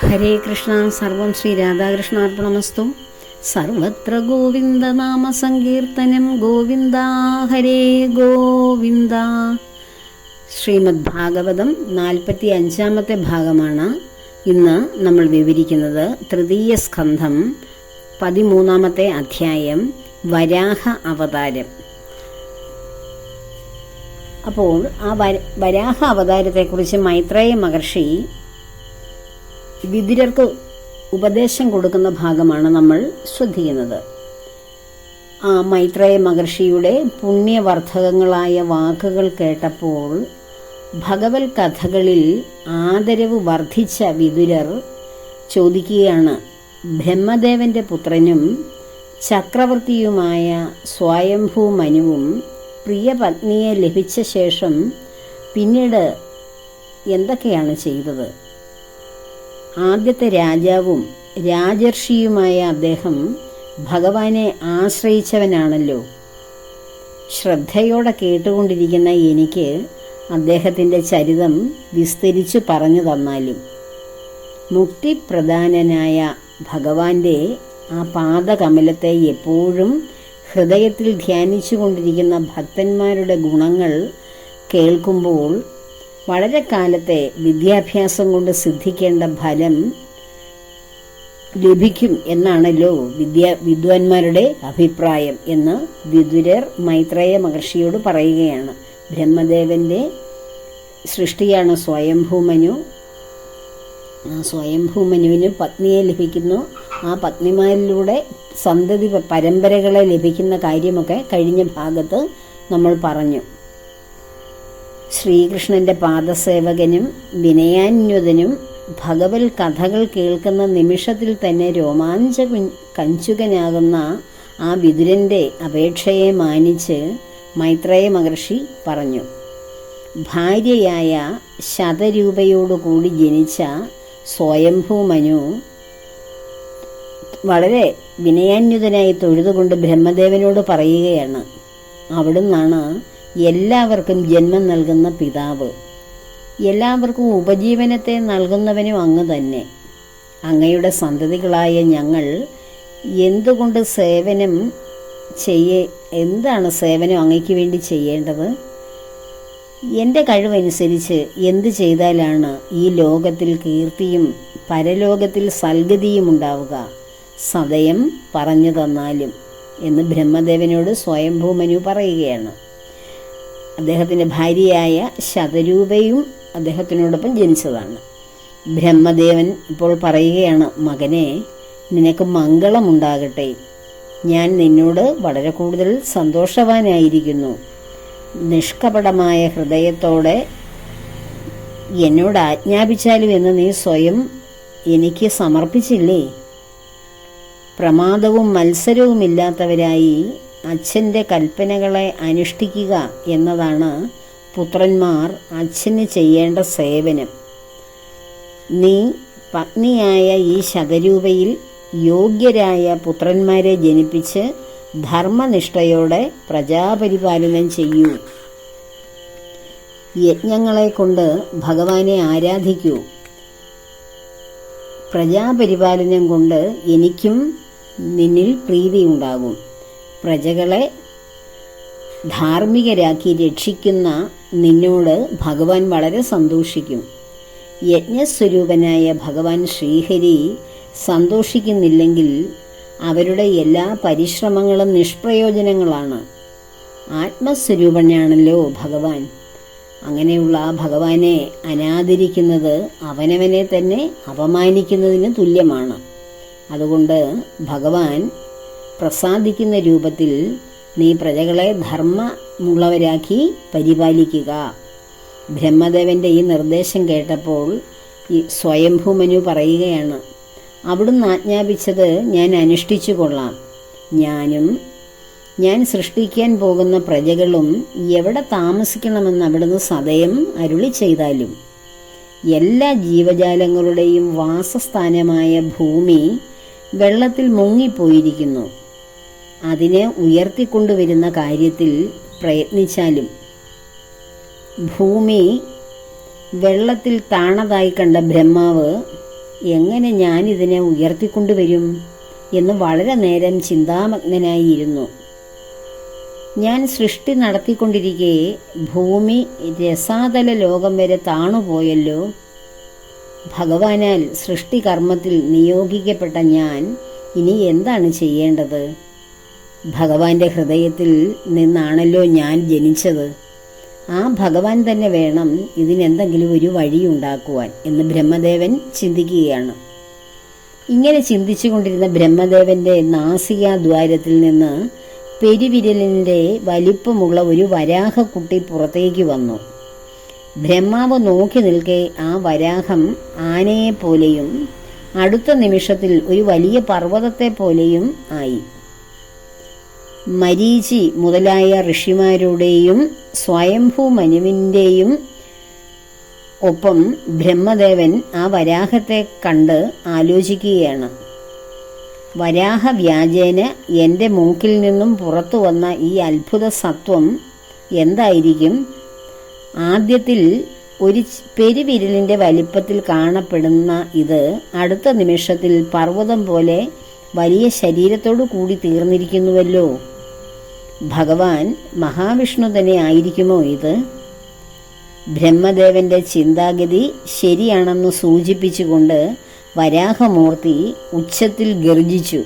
ഹരേ കൃഷ്ണ സർവം ശ്രീ രാധാകൃഷ്ണാർപ്പണമസ്തു. സർവത്ര ഗോവിന്ദ നാമ സങ്കീർത്തനം ഗോവിന്ദ ഹരേ ഗോവിന്ദ. ശ്രീമദ് ഭാഗവതം നാൽപ്പത്തി അഞ്ചാമത്തെ ഭാഗമാണ്. ഇന്ന് നമ്മൾ വിവരിക്കുന്നത് തൃതീയ സ്കന്ധം പതിമൂന്നാമത്തെ അധ്യായം വരാഹ അവതാരം. അപ്പോൾ ആ വരാഹ അവതാരത്തെക്കുറിച്ച് മൈത്രേയ മഹർഷി വിതുരർക്ക് ഉപദേശം കൊടുക്കുന്ന ഭാഗമാണ് നമ്മൾ ശ്രദ്ധിക്കുന്നത്. ആ മൈത്രേയ മഹർഷിയുടെ പുണ്യവർദ്ധകങ്ങളായ വാക്കുകൾ കേട്ടപ്പോൾ ഭഗവത് കഥകളിൽ ആദരവ് വർദ്ധിച്ച വിദുരർ ചോദിക്കുകയാണ് ബ്രഹ്മദേവന്റെ പുത്രനും ചക്രവർത്തിയുമായ സ്വയംഭൂ മനുവും പ്രിയ പത്നിയെ ലഭിച്ച ശേഷം പിന്നീട് എന്തൊക്കെയാണ് ചെയ്തത്? ആദ്യത്തെ രാജാവും രാജർഷിയുമായ അദ്ദേഹം ഭഗവാനെ ആശ്രയിച്ചവനാണല്ലോ. ശ്രദ്ധയോടെ കേട്ടുകൊണ്ടിരിക്കുന്ന എനിക്ക് അദ്ദേഹത്തിന്റെ ചരിതം വിസ്തരിച്ചു പറഞ്ഞു തന്നാലും മുക്തിപ്രധാനനായ ഭഗവാന്റെ ആ പാദകമലത്തെ എപ്പോഴും ഹൃദയത്തിൽ ധ്യാനിച്ചു കൊണ്ടിരിക്കുന്ന ഭക്തന്മാരുടെ ഗുണങ്ങൾ കേൾക്കുമ്പോൾ വളരെ കാലത്തെ വിദ്യാഭ്യാസം കൊണ്ട് സിദ്ധിക്കേണ്ട ഫലം ലഭിക്കും എന്നാണല്ലോ വിദ്യാ വിദ്വാൻമാരുടെ അഭിപ്രായം എന്ന് വിദുരർ മൈത്രേയ മഹർഷിയോട് പറയുകയാണ്. ബ്രഹ്മദേവന്റെ സൃഷ്ടിയാണ് സ്വയംഭൂമനു ആ സ്വയംഭൂമനുവിന് പത്നിയെ ലഭിക്കുന്നു. ആ പത്നിമാരിലൂടെ സന്തതി പരമ്പരകളെ ലഭിക്കുന്ന കാര്യമൊക്കെ കഴിഞ്ഞ ഭാഗത്ത് നമ്മൾ പറഞ്ഞു. ശ്രീകൃഷ്ണന്റെ പാദസേവകനും വിനയാന്യുതനും ഭഗവത് കഥകൾ കേൾക്കുന്ന നിമിഷത്തിൽ തന്നെ രോമാഞ്ച കഞ്ചുകനാകുന്ന ആ വിതുരന്റെ അപേക്ഷയെ മാനിച്ച് മൈത്രേയ മഹർഷി പറഞ്ഞു ഭാര്യയായ ശതരൂപയോടുകൂടി ജനിച്ച സ്വയംഭൂമനു വളരെ വിനയാന്യുതനായി തൊഴുതുകൊണ്ട് ബ്രഹ്മദേവനോട് പറയുകയാണ് അവിടുന്നാണ് എല്ലാവർക്കും ജന്മം നൽകുന്ന പിതാവ്. എല്ലാവർക്കും ഉപജീവനത്തെ നൽകുന്നവനും അങ്ങ് തന്നെ. അങ്ങയുടെ സന്തതികളായ ഞങ്ങൾ എന്തുകൊണ്ട് സേവനം ചെയ്യേ എന്താണ് സേവനം അങ്ങയ്ക്ക് വേണ്ടി ചെയ്യേണ്ടത്? എന്റെ കഴിവനുസരിച്ച് എന്ത് ചെയ്താലാണ് ഈ ലോകത്തിൽ കീർത്തിയും പരലോകത്തിൽ സൽഗതിയും ഉണ്ടാവുക? സദയം പറഞ്ഞു തന്നാലും എന്ന് ബ്രഹ്മദേവനോട് സ്വയംഭൂമനു പറയുകയാണ്. അദ്ദേഹത്തിന്റെ ഭാര്യയായ ശതരൂപയും അദ്ദേഹത്തിനോടൊപ്പം ജനിച്ചതാണ്. ബ്രഹ്മദേവൻ ഇപ്പോൾ പറയുകയാണ് മകനെ നിനക്ക് മംഗളമുണ്ടാകട്ടെ. ഞാൻ നിന്നോട് വളരെ കൂടുതൽ സന്തോഷവാനായിരിക്കുന്നു. നിഷ്കപടമായ ഹൃദയത്തോടെ എന്നോട് ആജ്ഞാപിച്ചാലും എന്ന് നീ സ്വയം എനിക്ക് സമർപ്പിച്ചില്ലേ? പ്രമാദവും മത്സരവുമില്ലാത്തവരായി അച്ഛന്റെ കൽപ്പനകളെ അനുഷ്ഠിക്കുക എന്നതാണ് പുത്രന്മാർ അച്ഛന് ചെയ്യേണ്ട സേവനം. നീ പത്നിയായ ഈ ശതരൂപയിൽ യോഗ്യരായ പുത്രന്മാരെ ജനിപ്പിച്ച് ധർമ്മനിഷ്ഠയോടെ പ്രജാപരിപാലനം ചെയ്യൂ. യജ്ഞങ്ങളെ കൊണ്ട് ഭഗവാനെ ആരാധിക്കൂ. പ്രജാപരിപാലനം കൊണ്ട് എനിക്കും നിന്നിൽ പ്രീതിയുണ്ടാകും. പ്രജകളെ ധാർമ്മികരാക്കി രക്ഷിക്കുന്ന നിന്നോട് ഭഗവാൻ വളരെ സന്തോഷിക്കും. യജ്ഞസ്വരൂപനായ ഭഗവാൻ ശ്രീഹരി സന്തോഷിക്കുന്നില്ലെങ്കിൽ അവരുടെ എല്ലാ പരിശ്രമങ്ങളും നിഷ്പ്രയോജനങ്ങളാണ്. ആത്മസ്വരൂപനാണല്ലോ ഭഗവാൻ. അങ്ങനെയുള്ള ആ ഭഗവാനെ അനാദരിക്കുന്നത് അവനവനെ തന്നെ അപമാനിക്കുന്നതിന് തുല്യമാണ്. അതുകൊണ്ട് ഭഗവാൻ പ്രസാദിക്കുന്ന രൂപത്തിൽ നീ പ്രജകളെ ധർമ്മമുള്ളവരാക്കി പരിപാലിക്കുക. ബ്രഹ്മദേവന്റെ ഈ നിർദ്ദേശം കേട്ടപ്പോൾ ഈ സ്വയംഭൂമനു പറയുകയാണ് അവിടുന്ന് ആജ്ഞാപിച്ചത് ഞാൻ അനുഷ്ഠിച്ചു കൊള്ളാം. ഞാനും ഞാൻ സൃഷ്ടിക്കാൻ പോകുന്ന പ്രജകളും എവിടെ താമസിക്കണമെന്ന് അവിടുന്ന് സദയം അരുളി ചെയ്താലും എല്ലാ ജീവജാലങ്ങളുടെയും വാസസ്ഥാനമായ ഭൂമി വെള്ളത്തിൽ മുങ്ങിപ്പോയിരിക്കുന്നു. അതിനെ ഉയർത്തിക്കൊണ്ടുവരുന്ന കാര്യത്തിൽ പ്രയത്നിച്ചാലും. ഭൂമി വെള്ളത്തിൽ താണതായി കണ്ട ബ്രഹ്മാവ് എങ്ങനെ ഞാനിതിനെ ഉയർത്തിക്കൊണ്ടുവരും എന്ന് വളരെ നേരം ചിന്താമഗ്നനായിരുന്നു. ഞാൻ സൃഷ്ടി നടത്തിക്കൊണ്ടിരിക്കെ ഭൂമി രസാതല ലോകം വരെ താണുപോയല്ലോ. ഭഗവാനാൽ സൃഷ്ടികർമ്മത്തിൽ നിയോഗിക്കപ്പെട്ട ഞാൻ ഇനി എന്താണ് ചെയ്യേണ്ടത്? ഭഗവാന്റെ ഹൃദയത്തിൽ നിന്നാണല്ലോ ഞാൻ ജനിച്ചത്. ആ ഭഗവാൻ തന്നെ വേണം ഇതിനെന്തെങ്കിലും ഒരു വഴി വഴിയുണ്ടാക്കുവാൻ എന്ന് ബ്രഹ്മദേവൻ ചിന്തിക്കുകയാണ്. ഇങ്ങനെ ചിന്തിച്ചുകൊണ്ടിരുന്ന ബ്രഹ്മദേവന്റെ നാസികാദ്വാരത്തിൽ നിന്ന് പെരുവിരലിന്റെ വലിപ്പമുള്ള ഒരു വരാഹക്കുട്ടി പുറത്തേക്ക് വന്നു. ബ്രഹ്മാവ് നോക്കി നിൽക്കെ ആ വരാഹം ആനയെപ്പോലെയും അടുത്ത നിമിഷത്തിൽ ഒരു വലിയ പർവതത്തെ പോലെയും ആയി. മരീചി മുതലായ ഋഷിമാരുടെയും സ്വയംഭൂ മനുവിന്റെയും ഒപ്പം ബ്രഹ്മദേവൻ ആ വരാഹത്തെ കണ്ട് ആലോചിക്കുകയാണ്. വരാഹ വ്യാജേന എന്റെ മൂക്കിൽ നിന്നും പുറത്തു വന്ന ഈ അത്ഭുത സത്വം എന്തായിരിക്കും? ആദ്യത്തിൽ ഒരു പെരുവിരലിന്റെ വലിപ്പത്തിൽ കാണപ്പെടുന്ന ഇത് അടുത്ത നിമിഷത്തിൽ പർവതം പോലെ വലിയ ശരീരത്തോടു കൂടി തീർന്നിരിക്കുന്നുവല്ലോ. ഭഗവാൻ മഹാവിഷ്ണു തന്നെ ആയിരിക്കുമോ ഇത്? ബ്രഹ്മദേവന്റെ ചിന്താഗതി ശരിയാണെന്ന് സൂചിപ്പിച്ചുകൊണ്ട് വരാഹമൂർത്തി ഉച്ചത്തിൽ ഗർജിച്ചു.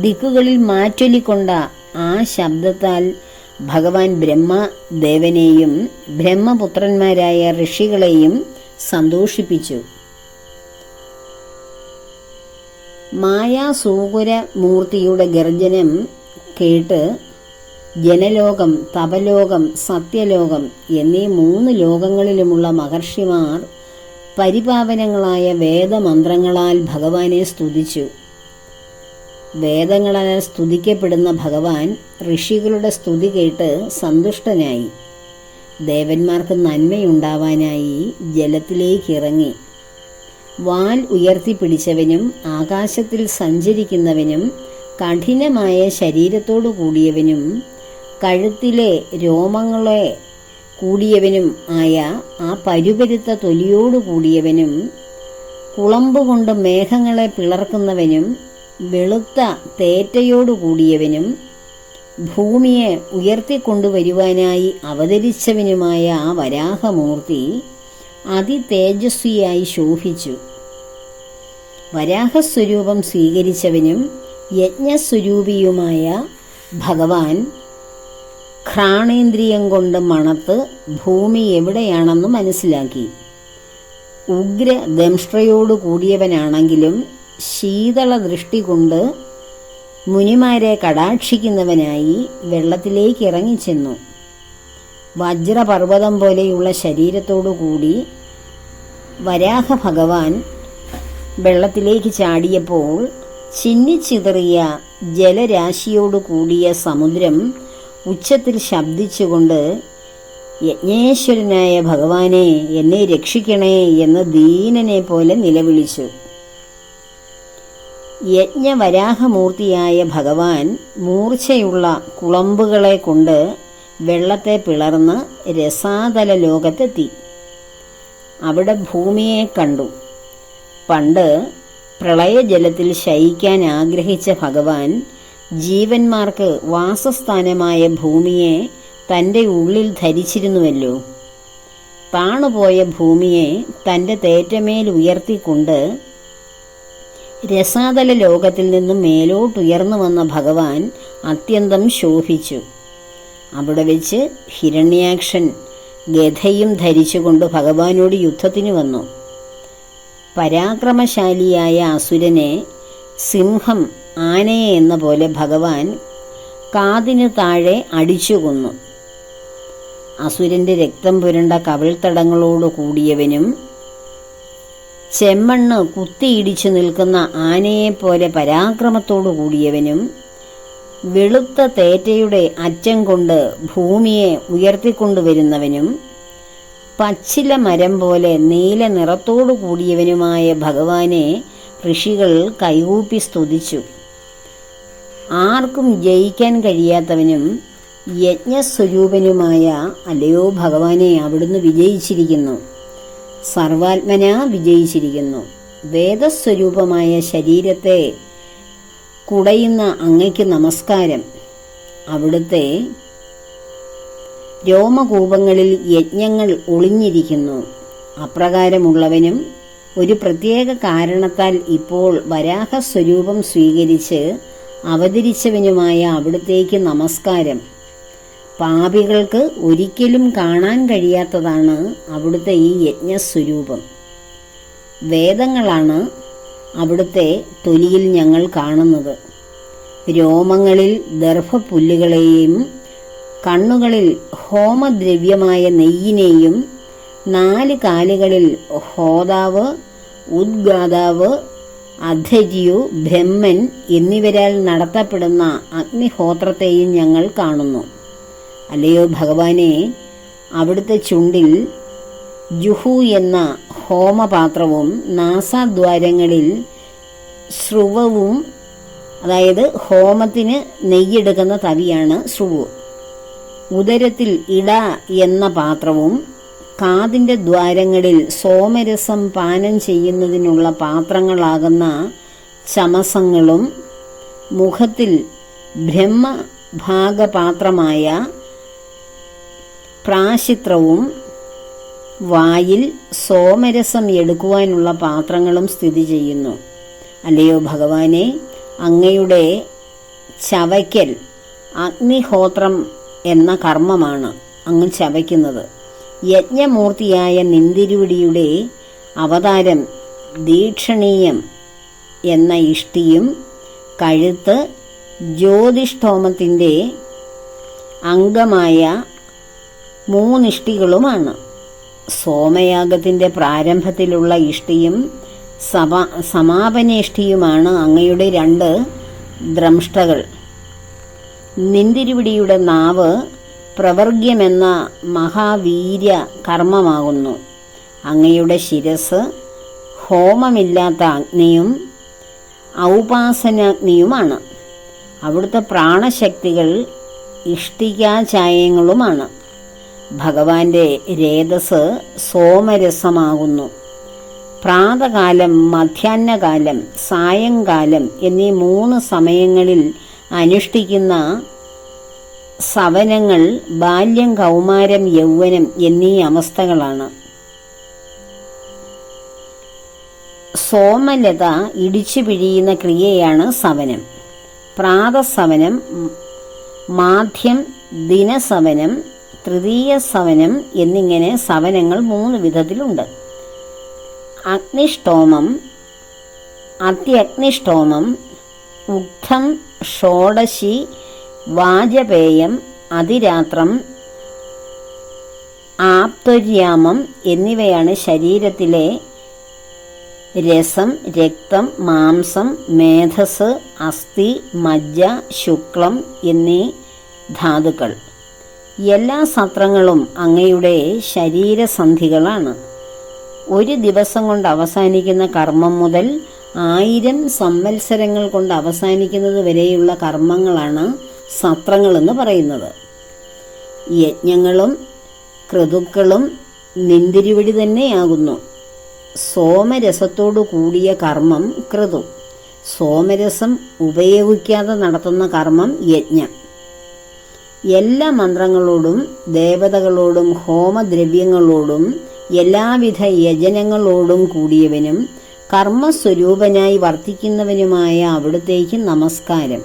ദിക്കുകളിൽ മാറ്റൊലിക്കൊണ്ട ആ ശബ്ദത്താൽ ഭഗവാൻ ബ്രഹ്മദേവനെയും ബ്രഹ്മപുത്രന്മാരായ ഋഷികളെയും സന്തോഷിപ്പിച്ചു. മായാസൂകുര മൂർത്തിയുടെ ഗർജനം കേട്ട് ജനലോകം തപലോകം സത്യലോകം എന്നീ മൂന്ന് ലോകങ്ങളിലുമുള്ള മഹർഷിമാർ പരിപാവനങ്ങളായ വേദമന്ത്രങ്ങളാൽ ഭഗവാനെ സ്തുതിച്ചു. വേദങ്ങളാൽ സ്തുതിക്കപ്പെടുന്ന ഭഗവാൻ ഋഷികളുടെ സ്തുതി കേട്ട് സന്തുഷ്ടനായി. ദേവന്മാർക്ക് നന്മയുണ്ടാവാനായി ജലത്തിലേക്ക് ഇറങ്ങി. വാൽ ഉയർത്തിപ്പിടിച്ചവനും ആകാശത്തിൽ സഞ്ചരിക്കുന്നവനും കഠിനമായ ശരീരത്തോടു കൂടിയവനും കഴുത്തിലെ രോമങ്ങളെ കൂടിയവനും ആയ ആ പരുപരുത്ത തൊലിയോടു കൂടിയവനും കുളമ്പുകൊണ്ട് മേഘങ്ങളെ പിളർക്കുന്നവനും വെളുത്ത തേറ്റയോടു കൂടിയവനും ഭൂമിയെ ഉയർത്തിക്കൊണ്ടുവരുവാനായി അവതരിച്ചവനുമായ ആ വരാഹമൂർത്തി അതിതേജസ്വിയായി ശോഭിച്ചു. വരാഹസ്വരൂപം സ്വീകരിച്ചവനും യജ്ഞസ്വരൂപിയുമായ ഭഗവാൻ ഘ്രാണേന്ദ്രിയം കൊണ്ട് മണത്ത് ഭൂമി എവിടെയാണെന്ന് മനസ്സിലാക്കി. ഉഗ്ര ദംഷ്ട്രയോടു കൂടിയവനാണെങ്കിലും ശീതള ദൃഷ്ടി കൊണ്ട് മുനിമാരെ കടാക്ഷിക്കുന്നവനായി വെള്ളത്തിലേക്ക് ഇറങ്ങിച്ചെന്നു. വജ്രപർവതം പോലെയുള്ള ശരീരത്തോടു കൂടി വരാഹ ഭഗവാൻ വെള്ളത്തിലേക്ക് ചാടിയപ്പോൾ ചിന്നിച്ചിതറിയ ജലരാശിയോടു കൂടിയ സമുദ്രം ഉച്ചത്തിൽ ശബ്ദിച്ചുകൊണ്ട് യജ്ഞേശ്വരനായ ഭഗവാനെ എന്നെ രക്ഷിക്കണേ എന്ന് ദീനനെ പോലെ നിലവിളിച്ചു. യജ്ഞവരാഹമൂർത്തിയായ ഭഗവാൻ മൂർച്ചയുള്ള കുളമ്പുകളെ കൊണ്ട് വെള്ളത്തെ പിളർന്ന് രസാതല ലോകത്തെത്തി അവിടെ ഭൂമിയെ കണ്ടു. പണ്ട് പ്രളയജലത്തിൽ ശയിക്കാൻ ആഗ്രഹിച്ച ഭഗവാൻ ജീവന്മാർക്ക് വാസസ്ഥാനമായ ഭൂമിയെ തന്റെ ഉള്ളിൽ ധരിച്ചിരുന്നുവല്ലോ. താണുപോയ ഭൂമിയെ തന്റെ തേറ്റമേൽ ഉയർത്തിക്കൊണ്ട് രസാതല ലോകത്തിൽ നിന്നും മേലോട്ടുയർന്നു വന്ന ഭഗവാൻ അത്യന്തം ശോഭിച്ചു. അവിടെ വെച്ച് ഹിരണ്യാക്ഷൻ ഗഥയും ധരിച്ചുകൊണ്ട് ഭഗവാനോട് യുദ്ധത്തിന് വന്നു. പരാക്രമശാലിയായ അസുരനെ സിംഹം ആനയെ എന്ന പോലെ ഭഗവാൻ കാതിന് താഴെ അടിച്ചുകൊന്നു അസുരന്റെ രക്തം പുരണ്ട കവിൾത്തടങ്ങളോട് കൂടിയവനും ചെമ്മണ്ണ് കുത്തിയിടിച്ചു നിൽക്കുന്ന ആനയെപ്പോലെ പരാക്രമത്തോടു കൂടിയവനും വെളുത്ത തേറ്റയുടെ അറ്റം കൊണ്ട് ഭൂമിയെ ഉയർത്തിക്കൊണ്ടുവരുന്നവനും പച്ചില മരം പോലെ നീല നിറത്തോടു കൂടിയവനുമായ ഭഗവാനെ ഋഷികൾ കൈകൂപ്പി സ്തുതിച്ചു. ആർക്കും ജയിക്കാൻ കഴിയാത്തവനും യജ്ഞസ്വരൂപനുമായ അല്ലയോ ഭഗവാനെ അവിടുന്ന് വിജയിച്ചിരിക്കുന്നു. സർവാത്മന വിജയിച്ചിരിക്കുന്നു. വേദസ്വരൂപമായ ശരീരത്തെ കുടയുന്ന അങ്ങയ്ക്ക് നമസ്കാരം. അവിടുത്തെ രോമകൂപങ്ങളിൽ യജ്ഞങ്ങൾ ഒളിഞ്ഞിരിക്കുന്നു. അപ്രകാരമുള്ളവനും ഒരു പ്രത്യേക കാരണത്താൽ ഇപ്പോൾ വരാഹസ്വരൂപം സ്വീകരിച്ച് അവതരിച്ചവനുമായ അവിടുത്തേക്ക് നമസ്കാരം. പാപികൾക്ക് ഒരിക്കലും കാണാൻ കഴിയാത്തതാണ് അവിടുത്തെ ഈ യജ്ഞസ്വരൂപം. വേദങ്ങളാണ് അവിടുത്തെ തൊലിയിൽ ഞങ്ങൾ കാണുന്നത്. രോമങ്ങളിൽ ദർഭപുല്ലുകളെയും കണ്ണുകളിൽ ഹോമദ്രവ്യമായ നെയ്യിനെയും നാല് കാലുകളിൽ ഹോതാവ് ഉദ്ഗാതാവ് അധജിയു ബ്രഹ്മൻ എന്നിവരാൽ നടത്തപ്പെടുന്ന അഗ്നിഹോത്രത്തെയും ഞങ്ങൾ കാണുന്നു. അല്ലയോ ഭഗവാനെ അവിടുത്തെ ചുണ്ടിൽ ജുഹു എന്ന ഹോമപാത്രവും നാസാദ്വാരങ്ങളിൽ ശ്രുവവും അതായത് ഹോമത്തിന് നെയ്യെടുക്കുന്ന തവിയാണ് ശ്രുവ്. ഉദരത്തിൽ ഇട എന്ന പാത്രവും കാതിന്റെ ദ്വാരങ്ങളിൽ സോമരസം പാനം ചെയ്യുന്നതിനുള്ള പാത്രങ്ങളാകുന്ന ചമസങ്ങളും മുഖത്തിൽ ബ്രഹ്മഭാഗപാത്രമായ പ്രാശിത്രവും വായിൽ സോമരസം എടുക്കുവാനുള്ള പാത്രങ്ങളും സ്ഥിതി ചെയ്യുന്നു. അല്ലയോ ഭഗവാനെ അങ്ങയുടെ ചവയ്ക്കൽ അഗ്നിഹോത്രം എന്ന കർമ്മമാണ് അങ്ങ് ചവയ്ക്കുന്നത് യജ്ഞമൂർത്തിയായ നിന്തിരുവിടിയുടെ അവതാരം ദീക്ഷണീയം എന്ന ഇഷ്ടിയും കഴുത്ത് ജ്യോതിഷ്ഠോമത്തിന്റെ അംഗമായ മൂന്നിഷ്ടികളുമാണ്. സോമയാഗത്തിന്റെ പ്രാരംഭത്തിലുള്ള ഇഷ്ടിയും സമാ സമാപനേഷ്ടിയുമാണ് അങ്ങയുടെ രണ്ട് ദ്രംഷ്ടകൾ. നിന്തിരുവിടിയുടെ നാവ് പ്രവർഗ്യമെന്ന മഹാവീര്യ കർമ്മമാകുന്നു. അങ്ങയുടെ ശിരസ് ഹോമമില്ലാത്ത അഗ്നിയും ഔപാസനാഗ്നിയുമാണ്. അവിടുത്തെ പ്രാണശക്തികൾ ഇഷ്ടികാചായങ്ങളുമാണ്. ഭഗവാന്റെ രേതസ് സോമരസമാകുന്നു. പ്രാതകാലം മധ്യാഹ്നകാലം സായങ്കാലം എന്നീ മൂന്ന് സമയങ്ങളിൽ അനുഷ്ഠിക്കുന്ന സവനങ്ങൾ ബാല്യം കൗമാരം യൗവനം എന്നീ അവസ്ഥകളാണ്. സോമലത ഇടിച്ചു പിഴിയുന്ന ക്രിയയാണ് സവനം. പ്രാതസവനം മാധ്യം ദിനസവനം തൃതീയ സവനം എന്നിങ്ങനെ സവനങ്ങൾ മൂന്ന് വിധത്തിലുണ്ട്. അഗ്നിഷ്ടോമം അത്യഗ്നിഷ്ടോമം ഉക്തം ഷോഡശി വാജപേയം അതിരാത്രം ആപ്തര്യാമം എന്നിവയാണ് ശരീരത്തിലെ രസം രക്തം മാംസം മേധസ് അസ്ഥി മജ്ജ ശുക്ലം എന്നീ ധാതുക്കൾ. എല്ലാ സത്രങ്ങളും അങ്ങയുടെ ശരീരസന്ധികളാണ്. ഒരു ദിവസം കൊണ്ട് അവസാനിക്കുന്ന കർമ്മം മുതൽ ആയിരം സംവത്സരങ്ങൾ കൊണ്ട് അവസാനിക്കുന്നത് വരെയുള്ള കർമ്മങ്ങളാണ് സത്രങ്ങളെന്ന് പറയുന്നത്. യജ്ഞങ്ങളും ക്രതുക്കളും നിന്തിരിവടി തന്നെയാകുന്നു. സോമരസത്തോടു കൂടിയ കർമ്മം ക്രതു. സോമരസം ഉപയോഗിക്കാതെ നടത്തുന്ന കർമ്മം യജ്ഞം. എല്ലാ മന്ത്രങ്ങളോടും ദേവതകളോടും ഹോമദ്രവ്യങ്ങളോടും എല്ലാവിധ യജനങ്ങളോടും കൂടിയവനും കർമ്മസ്വരൂപനായി വർത്തിക്കുന്നവനുമായ അവിടുത്തേക്ക് നമസ്കാരം.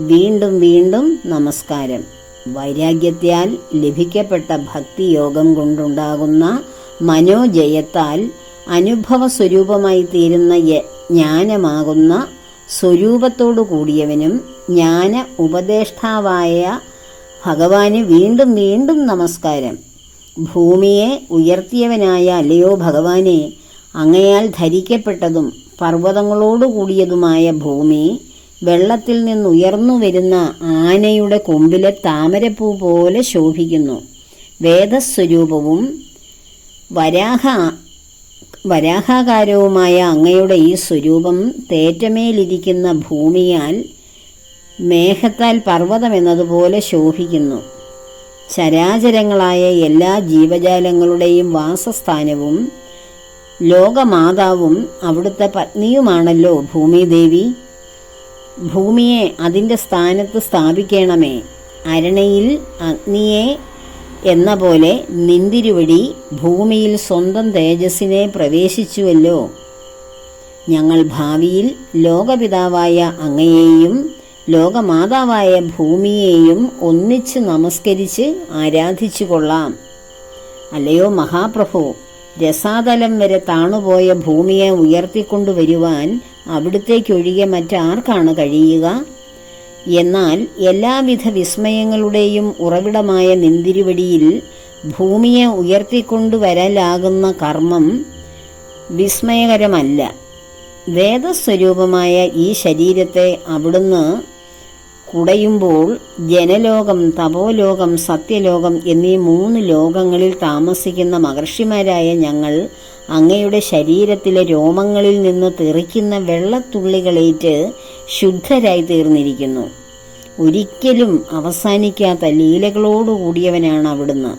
വീണ്ടും വീണ്ടും നമസ്കാരം. വൈരാഗ്യത്താൽ ലഭിക്കപ്പെട്ട ഭക്തിയോഗം കൊണ്ടുണ്ടാകുന്ന മനോജയത്താൽ അനുഭവ സ്വരൂപമായി തീരുന്ന ജ്ഞാനമാകുന്ന സ്വരൂപത്തോടു കൂടിയവനും ജ്ഞാന ഉപദേഷ്ടാവായ ഭഗവാന് വീണ്ടും വീണ്ടും നമസ്കാരം. ഭൂമിയെ ഉയർത്തിയവനായ അല്ലയോ ഭഗവാനെ അങ്ങയാൽ ധരിക്കപ്പെട്ടതും പർവതങ്ങളോടു കൂടിയതുമായ ഭൂമി വെള്ളത്തിൽ നിന്നുയർന്നു വരുന്ന ആനയുടെ കൊമ്പിലെ താമരപ്പൂ പോലെ ശോഭിക്കുന്നു. വേദസ്വരൂപവും വരാഹ വരാഹാകാരവുമായ അങ്ങയുടെ ഈ സ്വരൂപം തേറ്റമേലിരിക്കുന്ന ഭൂമിയാൽ മേഘത്താൽ പർവതമെന്നതുപോലെ ശോഭിക്കുന്നു. ചരാചരങ്ങളായ എല്ലാ ജീവജാലങ്ങളുടെയും വാസസ്ഥാനവും ലോകമാതാവും അവിടുത്തെ പത്നിയുമാണല്ലോ ഭൂമിദേവി. ഭൂമിയെ അതിന്റെ സ്ഥാനത്ത് സ്ഥാപിക്കണമേ. അരണയിൽ അഗ്നിയെ എന്ന പോലെ നിന്തിരുവടി ഭൂമിയിൽ സ്വന്തം തേജസ്സിനെ പ്രവേശിച്ചുവല്ലോ. ഞങ്ങൾ ഭാവിയിൽ ലോകപിതാവായ അങ്ങയെയും ലോകമാതാവായ ഭൂമിയെയും ഒന്നിച്ച് നമസ്കരിച്ച് ആരാധിച്ചു കൊള്ളാം അല്ലയോ മഹാപ്രഭു രസാതലം വരെ താണുപോയ ഭൂമിയെ ഉയർത്തിക്കൊണ്ടുവരുവാൻ അവിടുത്തേക്കൊഴികെ മറ്റാർക്കാണ് കഴിയുക? എന്നാൽ എല്ലാവിധ വിസ്മയങ്ങളുടെയും ഉറവിടമായ നിന്തിരിവടിയിൽ ഭൂമിയെ ഉയർത്തിക്കൊണ്ടുവരലാകുന്ന കർമ്മം വിസ്മയകരമല്ല. വേദസ്വരൂപമായ ഈ ശരീരത്തെ അവിടുന്ന് കുടയുമ്പോൾ ജനലോകം തപോലോകം സത്യലോകം എന്നീ മൂന്ന് ലോകങ്ങളിൽ താമസിക്കുന്ന മഹർഷിമാരായ ഞങ്ങൾ അങ്ങയുടെ ശരീരത്തിലെ രോമങ്ങളിൽ നിന്ന് തെറിക്കുന്ന വെള്ളത്തുള്ളികളേറ്റ് ശുദ്ധരായി തീർന്നിരിക്കുന്നു. ഒരിക്കലും അവസാനിക്കാത്ത ലീലകളോടുകൂടിയവനാണ് അവിടുന്ന്.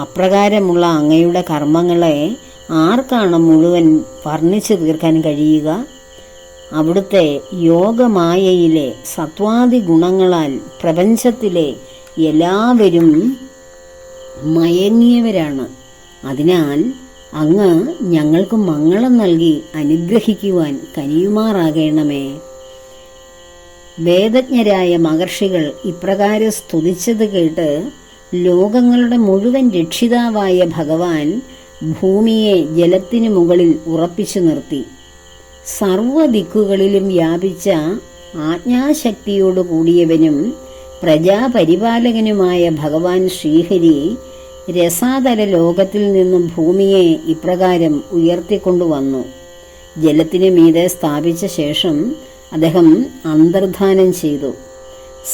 അപ്രകാരമുള്ള അങ്ങയുടെ കർമ്മങ്ങളെ ആർക്കാണ് മുഴുവൻ വർണിച്ചു തീർക്കാൻ കഴിയുക? അവിടുത്തെ യോഗമായയിലെ സത്വാദി ഗുണങ്ങളാൽ പ്രപഞ്ചത്തിലെ എല്ലാവരും മയങ്ങിയവരാണ്. അതിനാൽ അങ്ങ് ഞങ്ങൾക്ക് മംഗളം നൽകി അനുഗ്രഹിക്കുവാൻ കനിയുമാറാകണമേ വേദജ്ഞരായ മഹർഷികൾ ഇപ്രകാരം സ്തുതിച്ചത് കേട്ട് ലോകങ്ങളുടെ മുഴുവൻ രക്ഷിതാവായ ഭഗവാൻ ഭൂമിയെ ജലത്തിനു മുകളിൽ ഉറപ്പിച്ചു നിർത്തി. സർവദിക്കുകളിലും വ്യാപിച്ച ആജ്ഞാശക്തിയോടുകൂടിയവനും പ്രജാപരിപാലകനുമായ ഭഗവാൻ ശ്രീഹരി രസാതല ലോകത്തിൽ നിന്നും ഭൂമിയെ ഇപ്രകാരം ഉയർത്തിക്കൊണ്ടുവന്നു. ജലത്തിനു മീതെ സ്ഥാപിച്ച ശേഷം അദ്ദേഹം അന്തർധാനം ചെയ്തു.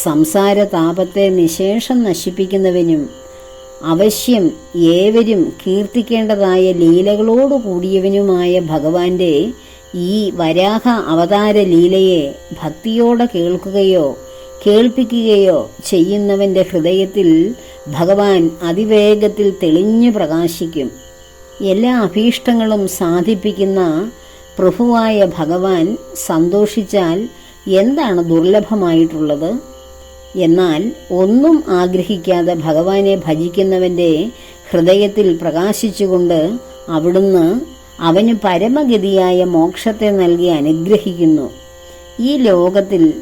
സംസാര താപത്തെ നിശേഷം നശിപ്പിക്കുന്നവനും അവശ്യം ഏവരും കീർത്തിക്കേണ്ടതായ ലീലകളോടു കൂടിയവനുമായ ഭഗവാന്റെ ഈ വരാഹ അവതാര ലീലയെ ഭക്തിയോടെ കേൾക്കുകയോ കേൾപ്പിക്കുകയോ ചെയ്യുന്നവന്റെ ഹൃദയത്തിൽ ഭഗവാൻ അതിവേഗത്തിൽ തെളിഞ്ഞു പ്രകാശിക്കും. എല്ലാ അഭീഷ്ടങ്ങളും സാധിപ്പിക്കുന്ന പ്രഭുവായ ഭഗവാൻ സന്തോഷിച്ചാൽ എന്താണ് ദുർലഭമായിട്ടുള്ളത്? എന്നാൽ ഒന്നും ആഗ്രഹിക്കാതെ ഭഗവാനെ ഭജിക്കുന്നവന്റെ ഹൃദയത്തിൽ പ്രകാശിച്ചുകൊണ്ട് അവിടുന്ന് അവന് പരമഗതിയായ മോക്ഷത്തെ നൽകി അനുഗ്രഹിക്കുന്നു. ഈ ലോകത്തിൽ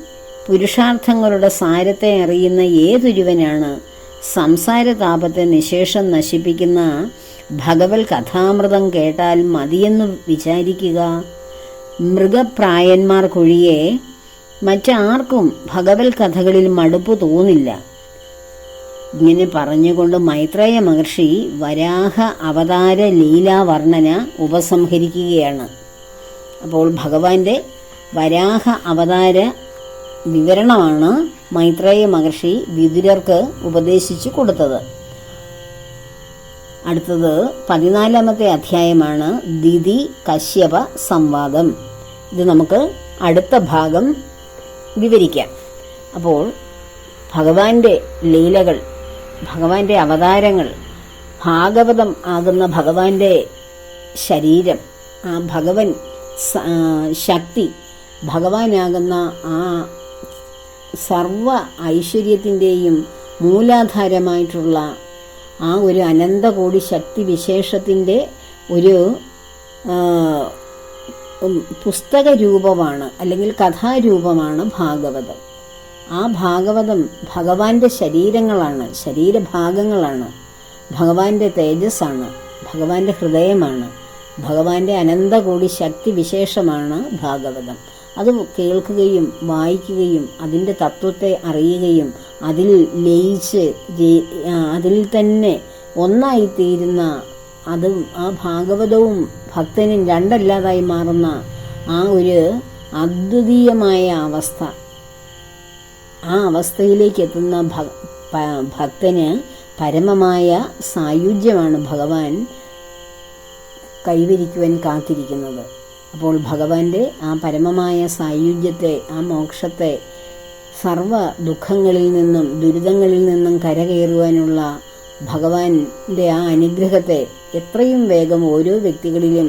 പുരുഷാർത്ഥങ്ങളുടെ സാരത്തെ അറിയുന്ന ഏതൊരുവനാണ് സംസാരതാപത്തെ നിശേഷം നശിപ്പിക്കുന്ന? ഭഗവൽ കഥാമൃതം കേട്ടാൽ മതിയെന്ന് വിചാരിക്കുക. മൃഗപ്രായന്മാർക്കൊഴിയെ മറ്റാർക്കും ഭഗവൽ കഥകളിൽ മടുപ്പ് തോന്നില്ല. ഇങ്ങനെ പറഞ്ഞുകൊണ്ട് മൈത്രേയ മഹർഷി വരാഹ അവതാര ലീലാവർണന ഉപസംഹരിക്കുകയാണ്. അപ്പോൾ ഭഗവാന്റെ വരാഹ അവതാര വിവരണമാണ് മൈത്രേയ മഹർഷി വിദുരർക്ക് ഉപദേശിച്ചു കൊടുത്തത്. അടുത്തത് പതിനാലാമത്തെ അധ്യായമാണ് ദിതി കശ്യപ സംവാദം. ഇത് നമുക്ക് അടുത്ത ഭാഗം വിവരിക്കാം. അപ്പോൾ ഭഗവാന്റെ ലീലകൾ ഭഗവാന്റെ അവതാരങ്ങൾ ഭാഗവതം ആകുന്ന ഭഗവാന്റെ ശരീരം ആ ഭഗവൻ ശക്തി ഭഗവാനാകുന്ന ആ സർവ ഐശ്വര്യത്തിന്റെയും മൂലാധാരമായിട്ടുള്ള ആ ഒരു അനന്തകോടി ശക്തി വിശേഷത്തിന്റെ ഒരു പുസ്തക രൂപമാണ് അല്ലെങ്കിൽ കഥാരൂപമാണ് ഭാഗവതം. ആ ഭാഗവതം ഭഗവാന്റെ ശരീരങ്ങളാണ് ശരീരഭാഗങ്ങളാണ്. ഭഗവാന്റെ തേജസ്സാണ് ഭഗവാന്റെ ഹൃദയമാണ്. ഭഗവാന്റെ അനന്തകോടി ശക്തി വിശേഷമാണ് ഭാഗവതം. അത് കേൾക്കുകയും വായിക്കുകയും അതിന്റെ തത്വത്തെ അറിയുകയും അതിൽ ലയിച്ച് അതിൽ തന്നെ ഒന്നായിത്തീരുന്ന അതും ആ ഭാഗവതവും ഭക്തനും രണ്ടല്ലാതായി മാറുന്ന ആ ഒരു അദ്വിതീയമായ അവസ്ഥ. ആ അവസ്ഥയിലേക്ക് എത്തുന്ന ഭക്തന് പരമമായ സായുജ്യമാണ് ഭഗവാൻ കൈവരിക്കുവാൻ കാത്തിരിക്കുന്നത്. അപ്പോൾ ഭഗവാന്റെ ആ പരമമായ സായുജ്യത്തെ ആ മോക്ഷത്തെ സർവ ദുഃഖങ്ങളിൽ നിന്നും ദുരിതങ്ങളിൽ നിന്നും കരകയറുവാനുള്ള ഭഗവാന്റെ ആ അനുഗ്രഹത്തെ എത്രയും വേഗം ഓരോ വ്യക്തികളിലും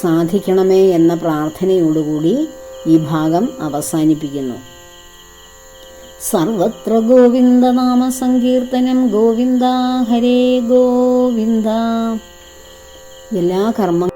സാധിക്കണമേ എന്ന പ്രാർത്ഥനയോടുകൂടി ഈ ഭാഗം അവസാനിപ്പിക്കുന്നു. സർവത്ര ഗോവിന്ദ നാമ സങ്കീർത്തനം ഗോവിന്ദ ഹരേ ഗോവിന്ദ. എല്ലാ കർമ്മ